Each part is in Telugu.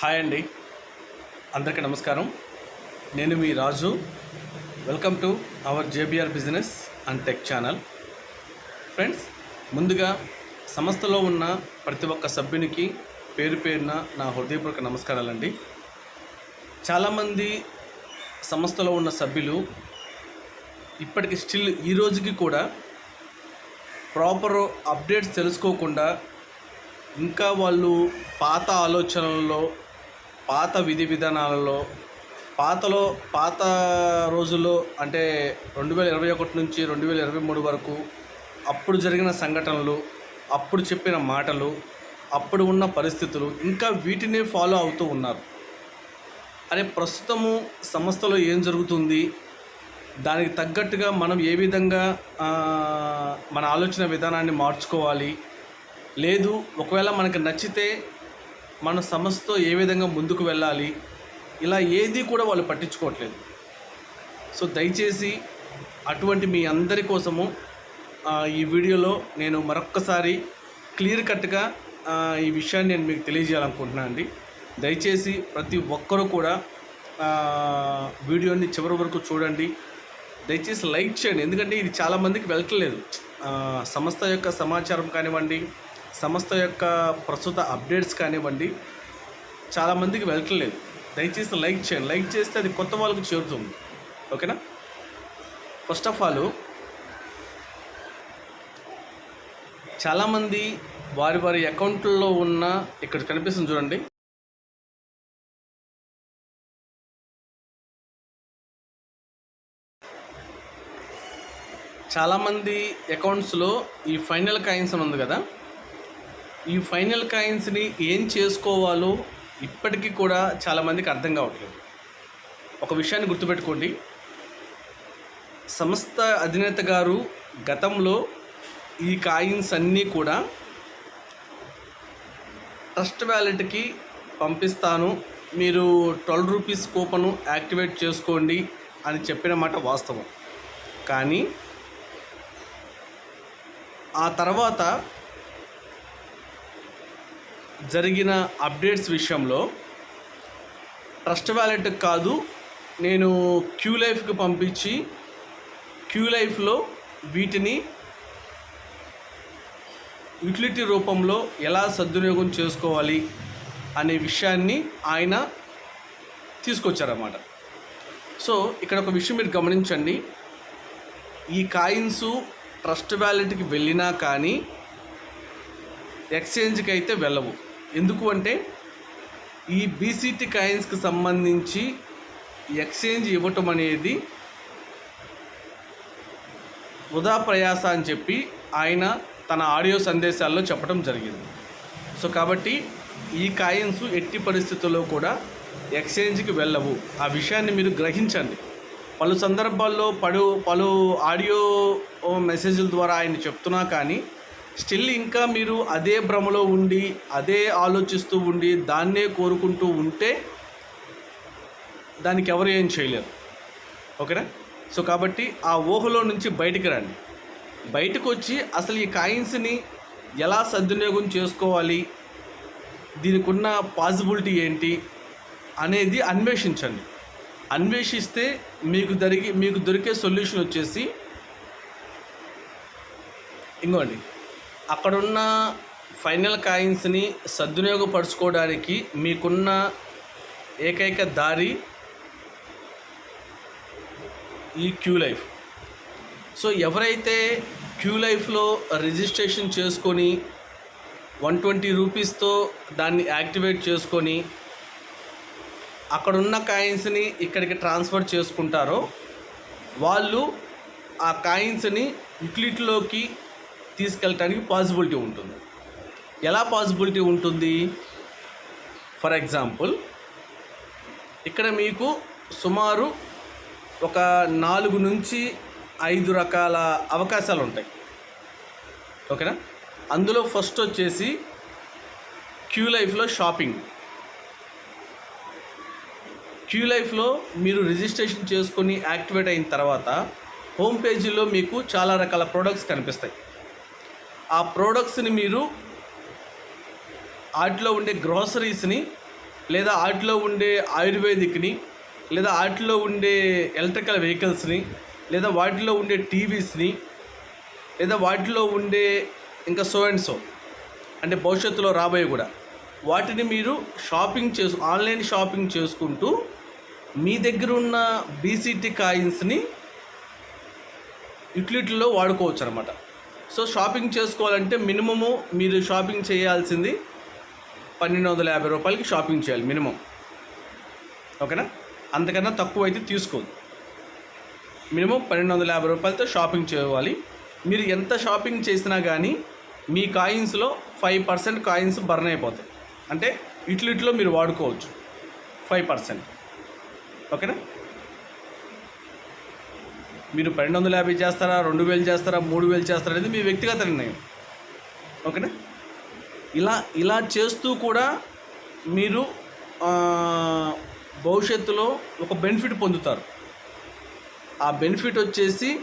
హాయ్ అండి. అందరికీ నమస్కారం. నేను మీ Raju. Welcome to our JBR business and tech channel friends ముందుగా సంస్థలో ఉన్న ప్రతి ఒక్క సభ్యునికి పేరు పేరున నా హృదయపూర్వక నమస్కారాలండి. చాలామంది సంస్థలో ఉన్న సభ్యులు ఇప్పటికి స్టిల్ ఈ రోజుకి కూడా ప్రాపర్ అప్డేట్స్ తెలుసుకోకుండా ఇంకా వాళ్ళు పాత ఆలోచనలలో పాత విధి విధానాలలో పాతలో పాత రోజుల్లో అంటే రెండు వేల ఇరవై ఒకటి నుంచి రెండు వేల ఇరవై మూడు వరకు అప్పుడు జరిగిన సంఘటనలు అప్పుడు చెప్పిన మాటలు అప్పుడు ఉన్న పరిస్థితులు ఇంకా వీటినే ఫాలో అవుతూ ఉన్నారు. అరే ప్రస్తుతము సంస్థలో ఏం జరుగుతుంది? దానికి తగ్గట్టుగా మనం ఏ విధంగా మన ఆలోచన విధానాన్ని మార్చుకోవాలి? లేదు ఒకవేళ మనకు నచ్చితే మన సంస్థతో ఏ విధంగా ముందుకు వెళ్ళాలి? ఇలా ఏది కూడా వాళ్ళు పట్టించుకోవట్లేదు. సో దయచేసి అటువంటి మీ అందరి కోసము ఈ వీడియోలో నేను మరొక్కసారి క్లియర్ కట్గా ఈ విషయాన్ని నేను మీకు తెలియజేయాలనుకుంటున్నాను అండి. దయచేసి ప్రతి ఒక్కరూ కూడా వీడియోని చివరి వరకు చూడండి. దయచేసి లైక్ చేయండి. ఎందుకంటే ఇది చాలామందికి వెళ్ళట్లేదు. సంస్థ యొక్క సమాచారం కానివ్వండి సంస్థ యొక్క ప్రస్తుత అప్డేట్స్ కానివ్వండి చాలామందికి వెళ్ళట్లేదు దయచేసి లైక్ చేయండి. లైక్ చేస్తే అది కొత్త వాళ్ళకి చేరుతుంది. ఓకేనా? ఫస్ట్ ఆఫ్ ఆల్ చాలామంది వారి వారి అకౌంట్లో ఉన్న ఇక్కడ కనిపిస్తుంది చూడండి. చాలామంది అకౌంట్స్లో ఈ ఫైనల్ కాయిన్స్ అని ఉంది కదా? ఈ ఫైనల్ కాయిన్స్ని ఏం చేసుకోవాలో ఇప్పటికీ కూడా చాలామందికి అర్థం కావట్లేదు. ఒక విషయాన్ని గుర్తుపెట్టుకోండి. సంస్థ అధినేత గారు గతంలో ఈ కాయిన్స్ అన్నీ కూడా ట్రస్ట్ వ్యాలెట్కి పంపిస్తాను. మీరు ట్వెల్వ్ రూపీస్ కూపను యాక్టివేట్ చేసుకోండి అని చెప్పిన మాట వాస్తవం. కానీ ఆ తర్వాత జరిగిన అప్డేట్స్ విషయంలో ట్రస్ట్ వ్యాలెట్ కాదు నేను క్యూ లైఫ్కి పంపించి క్యూ లైఫ్లో వీటిని యూటిలిటీ రూపంలో ఎలా సద్వినియోగం చేసుకోవాలి అనే విషయాన్ని ఆయన తీసుకొచ్చారన్నమాట. సో ఇక్కడ ఒక విషయం మీరు గమనించండి. ఈ కాయిన్స్ ట్రస్ట్ వ్యాలెట్కి వెళ్ళినా కానీ ఎక్స్చేంజ్కి అయితే వెళ్ళవు. ఎందుకు అంటే ఈ బీసీటీ కాయిన్స్కి సంబంధించి ఎక్స్చేంజ్ ఇవ్వటం అనేది వృధా ప్రయాస అని చెప్పి ఆయన తన ఆడియో సందేశాల్లో చెప్పడం జరిగింది. సో కాబట్టి ఈ కాయిన్స్ ఎట్టి పరిస్థితుల్లో కూడా ఎక్స్చేంజ్కి వెళ్ళవు. ఆ విషయాన్ని మీరు గ్రహించండి. పలు సందర్భాల్లో పలు పలు ఆడియో మెసేజ్ల ద్వారా ఆయన చెప్తున్నా కానీ స్టిల్ ఇంకా మీరు అదే భ్రమలో ఉండి అదే ఆలోచిస్తూ ఉండి దాన్నే కోరుకుంటూ ఉంటే దానికి ఎవరు ఏం చేయలేరు. ఓకేనా? సో కాబట్టి ఆ ఊహలో నుంచి బయటికి రండి. బయటకు వచ్చి అసలు ఈ కాయిన్స్ని ఎలా సద్వినియోగం చేసుకోవాలి దీనికి ఉన్న పాసిబిలిటీ ఏంటి అనేది అన్వేషించండి. అన్వేషిస్తే మీకు దొరికి మీకు దొరికే సొల్యూషన్ వచ్చేసి ఇంకోండి అక్కడున్న ఫైనల్ కాయిన్స్ని సద్వినియోగపరచుకోవడానికి మీకున్న ఏకైక దారి ఈ క్యూ లైఫ్. సో ఎవరైతే క్యూ లైఫ్లో రిజిస్ట్రేషన్ చేసుకొని వన్ ట్వంటీ రూపీస్తో దాన్ని యాక్టివేట్ చేసుకొని అక్కడున్న కాయిన్స్ని ఇక్కడికి ట్రాన్స్ఫర్ చేసుకుంటారో వాళ్ళు ఆ కాయిన్స్ని యుక్లిట్లోకి తీసుకెళ్ళటానికి పాసిబిలిటీ ఉంటుంది. ఎలా పాసిబిలిటీ ఉంటుంది? ఫర్ ఎగ్జాంపుల్ ఇక్కడ మీకు సుమారు ఒక నాలుగు నుంచి ఐదు రకాల అవకాశాలు ఉంటాయి. ఓకేనా? అందులో ఫస్ట్ వచ్చేసి క్యూ లైఫ్లో షాపింగ్. క్యూ లైఫ్లో మీరు రిజిస్ట్రేషన్ చేసుకొని యాక్టివేట్ అయిన తర్వాత హోమ్ పేజీలో మీకు చాలా రకాల ప్రోడక్ట్స్ కనిపిస్తాయి. ఆ ప్రోడక్ట్స్ని మీరు వాటిలో ఉండే గ్రోసరీస్ని లేదా వాటిలో ఉండే ఆయుర్వేదిక్ని లేదా వాటిలో ఉండే ఎలక్ట్రికల్ వెహికల్స్ని లేదా వాటిలో ఉండే టీవీస్ని లేదా వాటిలో ఉండే ఇంకా సో అండ్ సో అంటే భవిష్యత్తులో రాబోయే కూడా వాటిని మీరు షాపింగ్ చేసు ఆన్లైన్ షాపింగ్ చేసుకుంటూ మీ దగ్గర ఉన్న బీసీటీ కాయిన్స్ని యూటిలిటీలో వాడుకోవచ్చు అనమాట సో షాపింగ్ చేసుకోవాలంటే మినిమము మీరు షాపింగ్ చేయాల్సింది పన్నెండు వందల యాభై రూపాయలకి షాపింగ్ చేయాలి మినిమం. ఓకేనా? అంతకన్నా తక్కువ అయితే తీసుకోదు. మినిమం పన్నెండు వందల యాభై రూపాయలతో షాపింగ్ చేయాలి. మీరు ఎంత షాపింగ్ చేసినా కానీ మీ కాయిన్స్లో ఫైవ్ పర్సెంట్ కాయిన్స్ బర్న్ అయిపోతాయి. అంటే యూటిలిటీలో మీరు వాడుకోవచ్చు. Five percent. ఓకేనా? మీరు పన్నెండు వందల యాభై చేస్తారా రెండు వేలు చేస్తారా మూడు వేలు చేస్తారా అనేది మీ వ్యక్తిగత నిర్ణయం. ఓకేనా? ఇలా ఇలా చేస్తూ కూడా మీరు భవిష్యత్తులో ఒక బెనిఫిట్ పొందుతారు. ఆ బెనిఫిట్ వచ్చేసి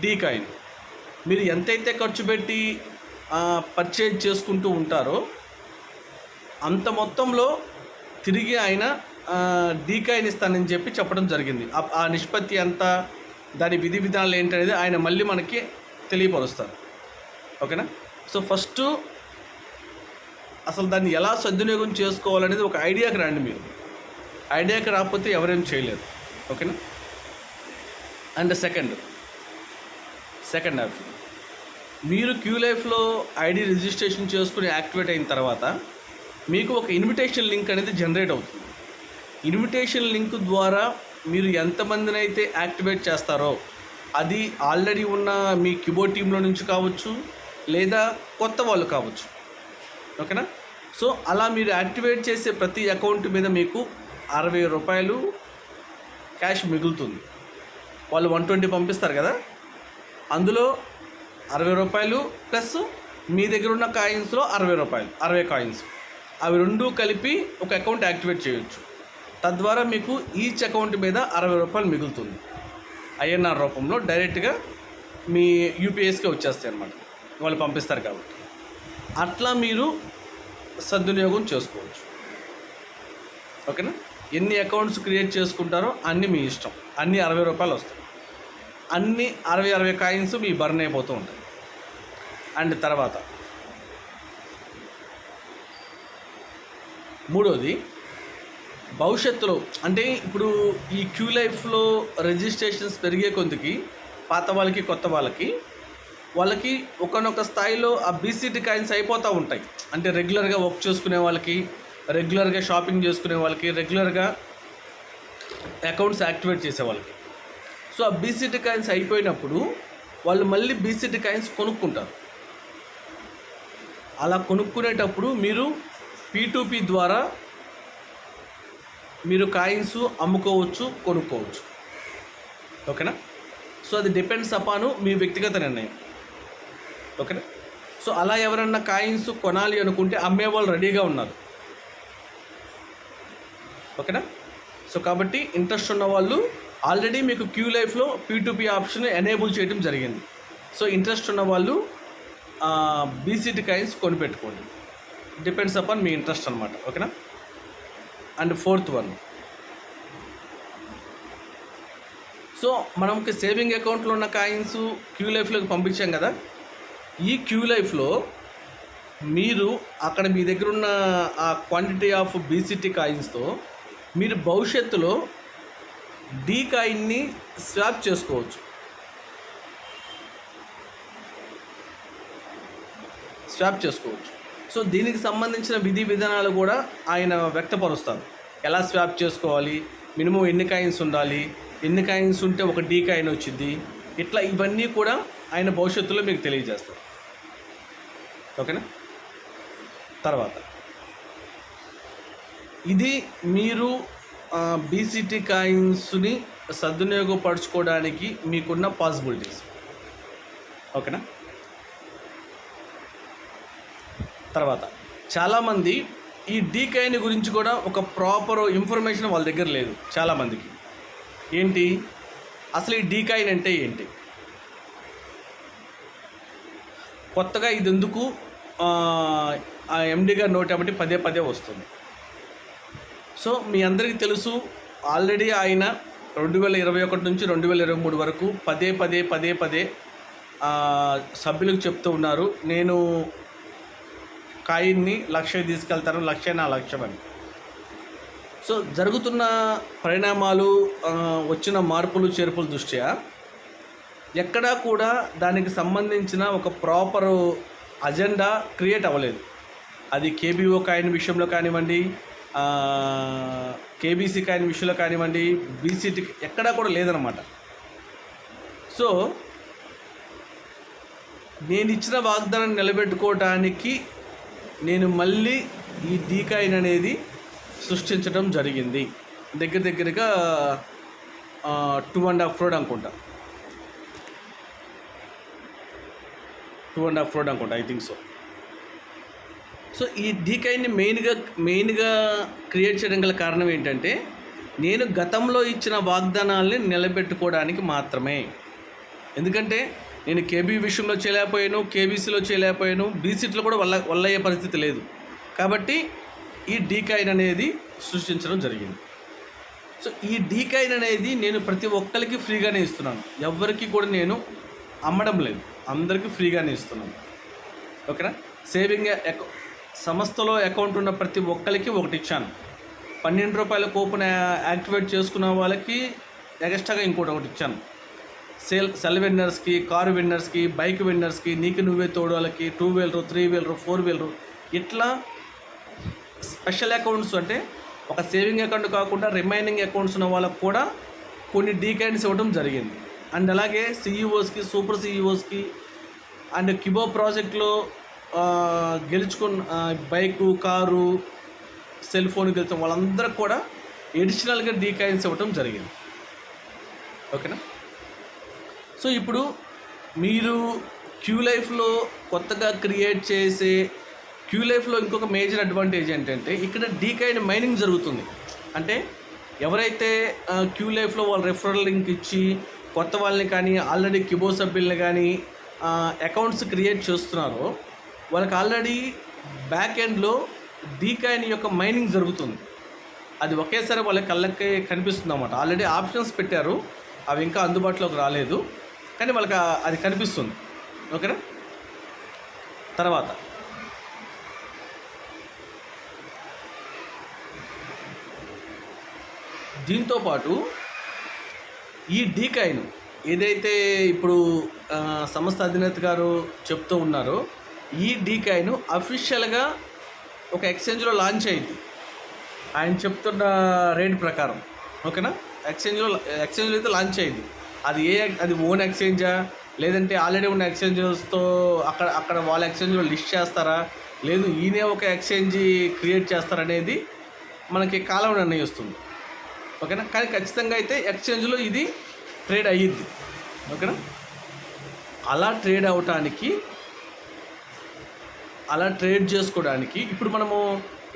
డీ కాయిన్. మీరు ఎంతైతే ఖర్చు పెట్టి పర్చేజ్ చేసుకుంటూ ఉంటారో అంత మొత్తంలో తిరిగి ఆయన డీ కాయిన్ ఇస్తానని చెప్పి చెప్పడం జరిగింది. ఆ- ఆ నిష్పత్తి ఎంత దాని విధి విధానాలు ఏంటనేది ఆయన మళ్ళీ మనకి తెలియపరుస్తారు. ఓకేనా? సో ఫస్ట్ అసలు దాన్ని ఎలా సద్వినియోగం చేసుకోవాలనేది ఒక ఐడియాకి రండి మీరు. ఐడియాకి రాకపోతే ఎవరేం చేయలేరు. ఓకేనా? And second second option. మీరు క్యూ లైఫ్లో ఐడి రిజిస్ట్రేషన్ చేసుకుని యాక్టివేట్ అయిన తర్వాత మీకు ఒక ఇన్విటేషన్ లింక్ అనేది జనరేట్ అవుతుంది. ఇన్విటేషన్ లింక్ ద్వారా మీరు ఎంతమందిని అయితే యాక్టివేట్ చేస్తారో అది ఆల్రెడీ ఉన్న మీ కీబోర్డ్ టీంలో నుంచి కావచ్చు లేదా కొత్త వాళ్ళు కావచ్చు. ఓకేనా? సో అలా మీరు యాక్టివేట్ చేసే ప్రతి అకౌంట్ మీద మీకు అరవై రూపాయలు క్యాష్ మిగులుతుంది. వాళ్ళు వన్ ట్వంటీ పంపిస్తారు కదా? అందులో అరవై రూపాయలు ప్లస్ మీ దగ్గర ఉన్న కాయిన్స్లో అరవై రూపాయలు అరవై కాయిన్స్. అవి రెండు కలిపి ఒక అకౌంట్ యాక్టివేట్ చేయొచ్చు. తద్వారా మీకు ఈచ్ అకౌంట్ మీద అరవై రూపాయలు మిగులుతుంది. ఐఎన్ఆర్ రూపంలో డైరెక్ట్గా మీ యూపీఎస్కి వచ్చేస్తాయి అన్నమాట. వాళ్ళు పంపిస్తారు కాబట్టి. అట్లా మీరు సద్వినియోగం చేసుకోవచ్చు. ఓకేనా? ఎన్ని అకౌంట్స్ క్రియేట్ చేసుకుంటారో అన్నీ మీ ఇష్టం. అన్నీ అరవై రూపాయలు వస్తాయి. అన్ని అరవై అరవై కాయిన్స్ మీ బర్న్ అయిపోతూ ఉంటాయి. అండ్ తర్వాత మూడోది భవిష్యత్తులో అంటే ఇప్పుడు ఈ క్యూ లైఫ్లో రిజిస్ట్రేషన్స్ పెరిగే కొద్దికి పాత వాళ్ళకి కొత్త వాళ్ళకి వాళ్ళకి ఒకనొక స్థాయిలో ఆ బీసీటీ కాయిన్స్ అయిపోతూ ఉంటాయి. అంటే రెగ్యులర్గా వర్క్ చేసుకునే వాళ్ళకి రెగ్యులర్గా షాపింగ్ చేసుకునే వాళ్ళకి రెగ్యులర్గా అకౌంట్స్ యాక్టివేట్ చేసే వాళ్ళకి. సో ఆ బీసీటీ కాయిన్స్ అయిపోయినప్పుడు వాళ్ళు మళ్ళీ బీసీటీ కాయిన్స్ కొనుక్కుంటారు. అలా కొనుక్కునేటప్పుడు మీరు పీ ద్వారా మీరు కాయిన్స్ అమ్ముకోవచ్చు కొనుక్కోవచ్చు. ఓకేనా? సో అది డిపెండ్స్ అపాను మీ వ్యక్తిగత నిర్ణయం. ఓకేనా? సో అలా ఎవరన్నా కాయిన్స్ కొనాలి అనుకుంటే అమ్మే వాళ్ళు రెడీగా ఉన్నారు. ఓకేనా? సో కాబట్టి ఇంట్రెస్ట్ ఉన్న వాళ్ళు ఆల్రెడీ మీకు క్యూ లైఫ్లో పీ ఆప్షన్ ఎనేబుల్ చేయడం జరిగింది. సో ఇంట్రెస్ట్ ఉన్న వాళ్ళు బీసీటీ కాయిన్స్ కొనిపెట్టుకోండి. డిపెండ్స్ అపాన్ మీ ఇంట్రెస్ట్ అనమాట ఓకేనా? And fourth one. సో మనకి సేవింగ్ అకౌంట్లో ఉన్న కాయిన్స్ క్యూ లైఫ్లోకి పంపించాం కదా? ఈ క్యూ లైఫ్లో మీరు అక్కడ మీ దగ్గర ఉన్న ఆ క్వాంటిటీ ఆఫ్ బీసీటీ కాయిన్స్తో మీరు భవిష్యత్తులో డీ కాయిన్ని స్వాప్ చేసుకోవచ్చు. స్వాప్ చేసుకోవచ్చు. సో దీనికి సంబంధించిన విధి విధానాలు కూడా ఆయన వ్యక్తపరుస్తారు. ఎలా స్వాప్ చేసుకోవాలి? మినిమం ఎన్ని కాయిన్స్ ఉండాలి? ఎన్ని కాయిన్స్ ఉంటే ఒక డీ కాయిన్ వచ్చింది ఇట్లా ఇవన్నీ కూడా ఆయన భవిష్యత్తులో మీకు తెలియజేస్తారు. ఓకేనా? తర్వాత. ఇది మీరు బీసీటీ కాయిన్స్ని సద్వినియోగపరచుకోవడానికి మీకున్న పాసిబిలిటీస్ ఓకేనా? తర్వాత చాలామంది ఈ డీకాయిన్ గురించి కూడా ఒక ప్రాపర్ ఇన్ఫర్మేషన్ వాళ్ళ దగ్గర లేదు చాలామందికి. ఏంటి? అసలు ఈ డీకాయిన్ అంటే ఏంటి? కొత్తగా ఇది ఎందుకు ఆ ఎండి గారు నోట్ కాబట్టి పదే పదే వస్తుంది. సో మీ అందరికీ తెలుసు ఆల్రెడీ ఆయన రెండు వేల ఇరవై ఒకటి నుంచి రెండు వేల ఇరవై మూడు వరకు పదే పదే పదే పదే సభ్యులకు చెప్తూ ఉన్నారు. నేను కాయిన్ని లక్ష్య తీసుకెళ్తారు లక్ష్య నా లక్ష్యం అని. సో జరుగుతున్న పరిణామాలు వచ్చిన మార్పులు చేర్పుల దృష్ట్యా? ఎక్కడా కూడా దానికి సంబంధించిన ఒక ప్రాపర్ అజెండా క్రియేట్ అవ్వలేదు. అది కేబీఓ కాయిన్ విషయంలో కానివ్వండి కేబీసీ కాయిన్ విషయంలో కానివ్వండి బీసీటీ ఎక్కడా కూడా లేదనమాట సో నేను ఇచ్చిన వాగ్దానం నిలబెట్టుకోవటానికి నేను మళ్ళీ ఈ డీకాయిన్ అనేది సృష్టించడం జరిగింది. దగ్గర దగ్గరగా టూ అండ్ హాఫ్ రోడ్ అనుకుంటా. టూ అండ్ హాఫ్ రోడ్ అనుకుంటా ఐ థింక్ సో సో ఈ డీకైన్ని మెయిన్గా మెయిన్గా క్రియేట్ చేయడం గల కారణం ఏంటంటే నేను గతంలో ఇచ్చిన వాగ్దానాల్ని నిలబెట్టుకోవడానికి మాత్రమే. ఎందుకంటే నేను కేబీ విషయంలో చేయలేకపోయాను కేబీసీలో చేయలేకపోయాను బీసీట్లో కూడా వల్ల వల్లయ్యే పరిస్థితి లేదు. కాబట్టి ఈ డీకాయిన్ అనేది సృష్టించడం జరిగింది. సో ఈ డీకాయిన్ అనేది నేను ప్రతి ఒక్కరికి ఫ్రీగానే ఇస్తున్నాను. ఎవరికి కూడా నేను అమ్మడం లేదు. అందరికీ ఫ్రీగానే ఇస్తున్నాను. ఓకేనా? సేవింగ్ అకౌ సంస్థలో అకౌంట్ ఉన్న ప్రతి ఒక్కరికి ఒకటి ఇచ్చాను. పన్నెండు రూపాయల కూపన్ యాక్టివేట్ చేసుకున్న వాళ్ళకి ఎక్స్ట్రాగా ఇంకోటి ఒకటి ఇచ్చాను. సెల్ సెల్ విన్నర్స్కి కారు విన్నర్స్కి బైక్ విన్నర్స్కి నీకు నువ్వే తోడు వాళ్ళకి two wheeler three wheeler four wheeler ఇట్లా స్పెషల్ అకౌంట్స్ అంటే ఒక సేవింగ్ అకౌంట్ కాకుండా రిమైనింగ్ అకౌంట్స్ ఉన్న వాళ్ళకు కూడా కొన్ని డీకైన్స్ ఇవ్వడం జరిగింది. అండ్ అలాగే సిఈఓస్కి సూపర్ సిఈఓస్కి అండ్ కిబో ప్రాజెక్ట్లో గెలుచుకున్న బైకు కారు సెల్ ఫోన్ గెలిచిన వాళ్ళందరికీ కూడా ఎడిషనల్గా డీకాయిన్స్ ఇవ్వడం జరిగింది. ఓకేనా? సో ఇప్పుడు మీరు క్యూ లైఫ్లో కొత్తగా క్రియేట్ చేసే క్యూ లైఫ్లో ఇంకొక మేజర్ అడ్వాంటేజ్ ఏంటంటే ఇక్కడ డీకైన్ మైనింగ్ జరుగుతుంది. అంటే ఎవరైతే క్యూ లైఫ్లో వాళ్ళు రెఫరల్ లింక్ ఇచ్చి కొత్త వాళ్ళని కానీ ఆల్రెడీ కిబో సభ్యుల్ని కానీ అకౌంట్స్ క్రియేట్ చేస్తున్నారో వాళ్ళకి ఆల్రెడీ బ్యాక్ ఎండ్లో డీకాయిన్ యొక్క మైనింగ్ జరుగుతుంది. అది ఒకేసారి వాళ్ళ కళ్ళకి కనిపిస్తుంది అన్నమాట. ఆల్రెడీ ఆప్షన్స్ పెట్టారు. అవి ఇంకా అందుబాటులోకి రాలేదు. కానీ వాళ్ళకి అది కనిపిస్తుంది. ఓకేనా? తర్వాత. దీంతో పాటు ఈ డీకాయిన్ ఏదైతే ఇప్పుడు సంస్థ అధినేత గారు చెప్తూ ఉన్నారో ఈ డీకాయిన్ అఫీషియల్గా ఒక ఎక్స్చేంజ్లో లాంచ్ అయింది. ఆయన చెప్తున్న రేట్ ప్రకారం. ఓకేనా? ఎక్స్చేంజ్లో ఎక్స్చేంజ్లో అయితే లాంచ్ అయింది. అది ఏ అది ఓన్ ఎక్స్చేంజా లేదంటే ఆల్రెడీ ఉన్న ఎక్స్చేంజెస్తో అక్కడ అక్కడ వాళ్ళ ఎక్స్చేంజ్లో లిస్ట్ చేస్తారా? లేదు ఈయనే ఒక ఎక్స్చేంజ్ క్రియేట్ చేస్తారనేది మనకి కాలం నిర్ణయిస్తుంది. ఓకేనా? కానీ ఖచ్చితంగా అయితే ఎక్స్చేంజ్లో ఇది ట్రేడ్ అయ్యిద్ది. ఓకేనా? అలా ట్రేడ్ అవటానికి అలా ట్రేడ్ చేసుకోవడానికి ఇప్పుడు మనము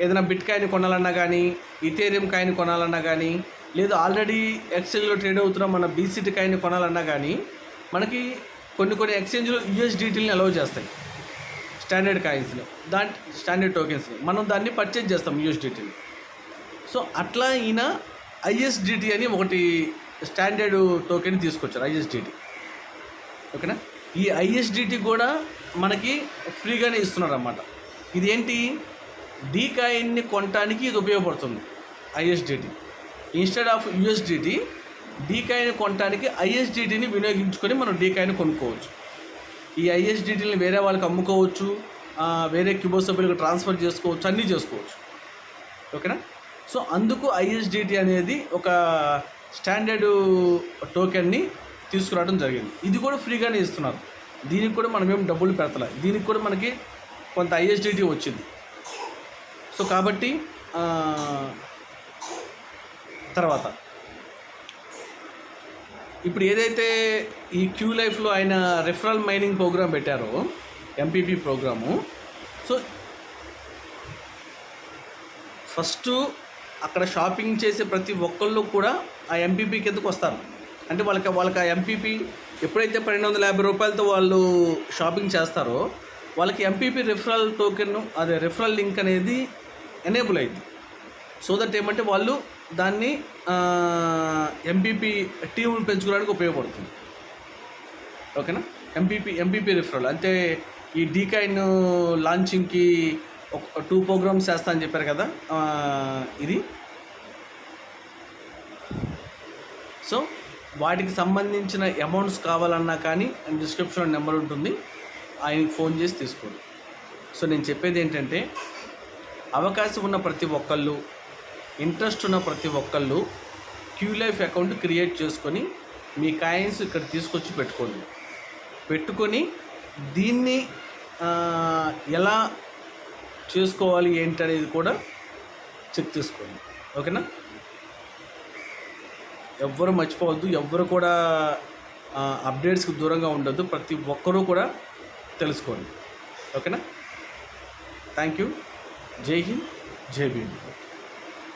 ఏదైనా బిట్ కాయిన్ కొనాలన్నా కానీ ఇథేరియం కాయిన్ కొనాలన్నా కానీ లేదు ఆల్రెడీ ఎక్స్చేంజ్లో ట్రేడ్ అవుతున్న మన బీసీటీ కాయిన్ కొనాలన్నా కానీ మనకి కొన్ని కొన్ని ఎక్స్చేంజ్లు యూఎస్డిటీని అలౌ చేస్తాయి. స్టాండర్డ్ కాయిన్స్ని దాని స్టాండర్డ్ టోకెన్స్ని మనం దాన్ని పర్చేజ్ చేస్తాం యూఎస్డిటీని సో అట్లా ఈయన ఐఎస్డిటీ అని ఒకటి స్టాండర్డ్ టోకెన్ తీసుకొచ్చారు ఐఎస్డిటీ ఓకేనా? ఈ ఐఎస్డిటీ కూడా మనకి ఫ్రీగానే ఇస్తున్నారు అన్నమాట ఇదేంటి? డీ కాయిన్ని కొనటానికి ఇది ఉపయోగపడుతుంది ఐఎస్డిటీ ఇన్స్టెడ్ ఆఫ్ యూఎస్డిటి డీ కొనడానికి ఐఎస్డిటీని ఐఎస్డిటిని వినియోగించుకొని మనం డీకాయిన్ కొనుక్కోవచ్చు. ఈ ఐఎస్డిటీని వేరే వాళ్ళకి అమ్ముకోవచ్చు వేరే క్యూబో సభ్యులకు ట్రాన్స్ఫర్ చేసుకోవచ్చు అన్నీ చేసుకోవచ్చు. ఓకేనా? సో అందుకు ఐఎస్డిటి అనేది ఒక స్టాండర్డ్ టోకెన్ని తీసుకురావడం జరిగింది. ఇది కూడా ఫ్రీగానే ఇస్తున్నారు. దీనికి కూడా మనం ఏం డబ్బులు పెడతలే. దీనికి కూడా మనకి కొంత ఐఎస్డిటి వచ్చింది. సో కాబట్టి తర్వాత. ఇప్పుడు ఏదైతే ఈ క్యూ లైఫ్లో ఆయన రెఫరల్ మైనింగ్ ప్రోగ్రామ్ పెట్టారో ఎంపీపీ ప్రోగ్రాము సో ఫస్ట్ అక్కడ షాపింగ్ చేసే ప్రతి ఒక్కళ్ళు కూడా ఆ ఎంపీపీ కిందకు వస్తారు. అంటే వాళ్ళకి వాళ్ళకి ఆ ఎంపీపీ ఎప్పుడైతే పన్నెండు వందల యాభై రూపాయలతో వాళ్ళు షాపింగ్ చేస్తారో వాళ్ళకి ఎంపీపీ రిఫరల్ టోకెన్ అదే రిఫరల్ లింక్ అనేది ఎనేబుల్ అయింది. సో దట్ ఏమంటే వాళ్ళు దాన్ని ఎంపీపీ టీం పెంచుకోవడానికి ఉపయోగపడుతుంది. ఓకేనా? ఎంపీపీ ఎంపీపీ రిఫరల్ అంటే ఈ డీకైన్ లాంచింగ్కి ఒక టూ ప్రోగ్రామ్స్ చేస్తా అని చెప్పారు కదా ఇది. సో వాటికి సంబంధించిన అమౌంట్స్ కావాలన్నా కానీ డిస్క్రిప్షన్ నెంబర్ ఉంటుంది. ఆయనకి ఫోన్ చేసి తీసుకోండి. సో నేను చెప్పేది ఏంటంటే అవకాశం ఉన్న ప్రతి ఒక్కళ్ళు ఇంట్రెస్ట్ ఉన్న ప్రతి ఒక్కళ్ళు క్యూ లైఫ్ అకౌంట్ క్రియేట్ చేసుకొని మీ కాయిన్స్ ఇక్కడ తీసుకొచ్చి పెట్టుకోండి. పెట్టుకొని దీన్ని ఎలా చేసుకోవాలి ఏంటి అనేది కూడా చెక్ చేసుకోండి. ఓకేనా? ఎవ్వరు మర్చిపోవద్దు ఎవ్వరు కూడా అప్డేట్స్కి దూరంగా ఉండొద్దు ప్రతి ఒక్కరూ కూడా తెలుసుకోండి. ఓకేనా? Thank you. జై హింద్ జై భీమ్.